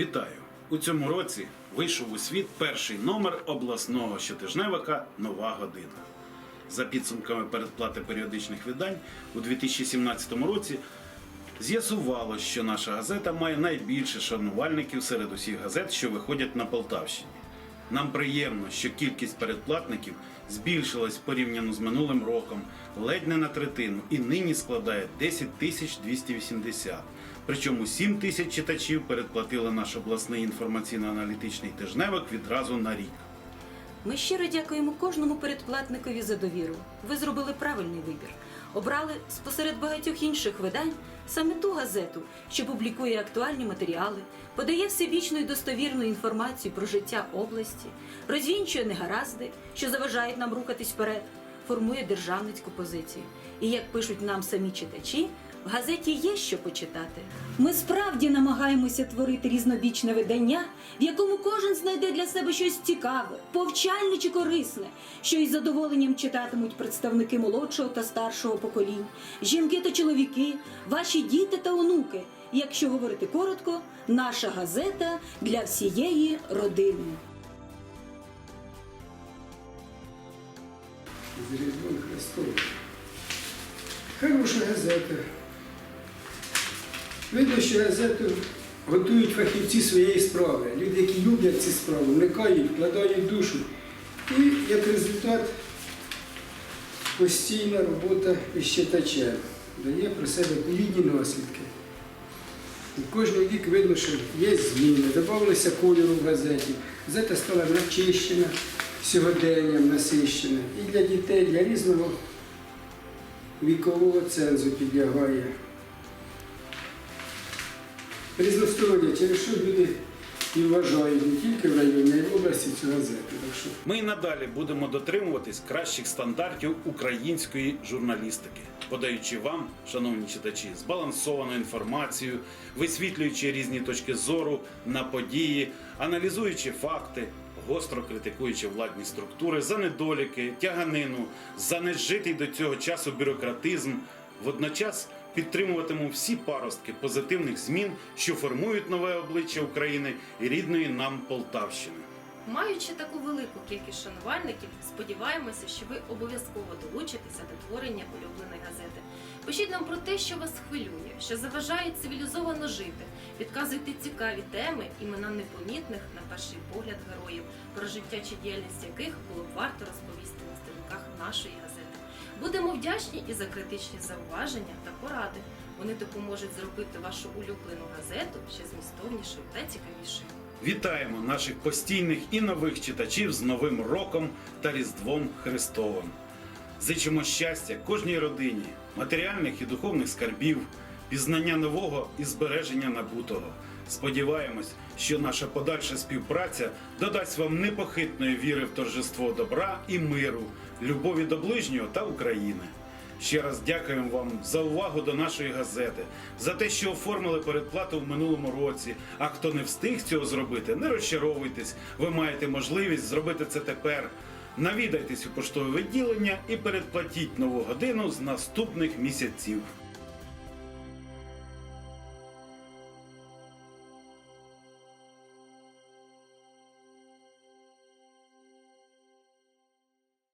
Вітаю! У цьому році вийшов у світ перший номер обласного щотижневика Нова година. За підсумками передплати періодичних видань у 2017 році з'ясувало, що наша газета має найбільше шанувальників серед усіх газет, що виходять на Полтавщині. Нам приємно, що кількість передплатників збільшилась порівняно з минулим роком ледь не на третину і нині складає 10 тисяч 280. Причому 7 тисяч читачів передплатили наш обласний інформаційно-аналітичний тижневик відразу на рік. Ми щиро дякуємо кожному передплатникові за довіру. Ви зробили правильний вибір. Обрали спосеред багатьох інших видань саме ту газету, що публікує актуальні матеріали, подає всебічну і достовірну інформацію про життя області, розвінчує негаразди, що заважають нам рухатись вперед, формує державницьку позицію. І як пишуть нам самі читачі, в газеті є що почитати. Ми справді намагаємося творити різнобічне видання, в якому кожен знайде для себе щось цікаве, повчальне чи корисне, що із задоволенням читатимуть представники молодшого та старшого поколінь, жінки та чоловіки, ваші діти та онуки. Якщо говорити коротко, наша газета для всієї родини. з Христовим. Хороша газета. Видно, що газету готують фахівці своєї справи. Люди, які люблять цю справу, вникають, вкладають душу. І як результат постійна робота із читачем дає про себе плідні наслідки. І кожен рік видно, що є зміни, додавалося кольору в газеті. Газета стала начищена, сьогоденням насищена. І для дітей, для різного вікового цензу підлягає. Різностороння, через що люди і вважають не тільки в районі, а й в області цю газету. Так що Ми і надалі будемо дотримуватись кращих стандартів української журналістики, подаючи вам, шановні читачі, збалансовану інформацію, висвітлюючи різні точки зору на події, аналізуючи факти, гостро критикуючи владні структури за недоліки, тяганину, за нежитий до цього часу бюрократизм. Водночас підтримуватиму всі паростки позитивних змін, що формують нове обличчя України і рідної нам Полтавщини. Маючи таку велику кількість шанувальників, сподіваємося, що ви обов'язково долучитеся до творення улюбленої газети. Пишіть нам про те, що вас хвилює, що заважає цивілізовано жити. Підказуйте цікаві теми, імена непомітних на перший погляд героїв, про життя чи діяльність яких було б варто розповісти на сторінках нашої газети. Будемо вдячні і за критичні зауваження та поради. Вони допоможуть зробити вашу улюблену газету ще змістовнішою та цікавішою. Вітаємо наших постійних і нових читачів з Новим роком та Різдвом Христовим. Зичимо щастя кожній родині, матеріальних і духовних скарбів, пізнання нового і збереження набутого. Сподіваємось, що наша подальша співпраця додасть вам непохитної віри в торжество добра і миру, любові до ближнього та України. Ще раз дякуємо вам за увагу до нашої газети, за те, що оформили передплату в минулому році. А хто не встиг цього зробити, не розчаровуйтесь. Ви маєте можливість зробити це тепер. Навідайтесь у поштове відділення і передплатіть нову годину з наступних місяців.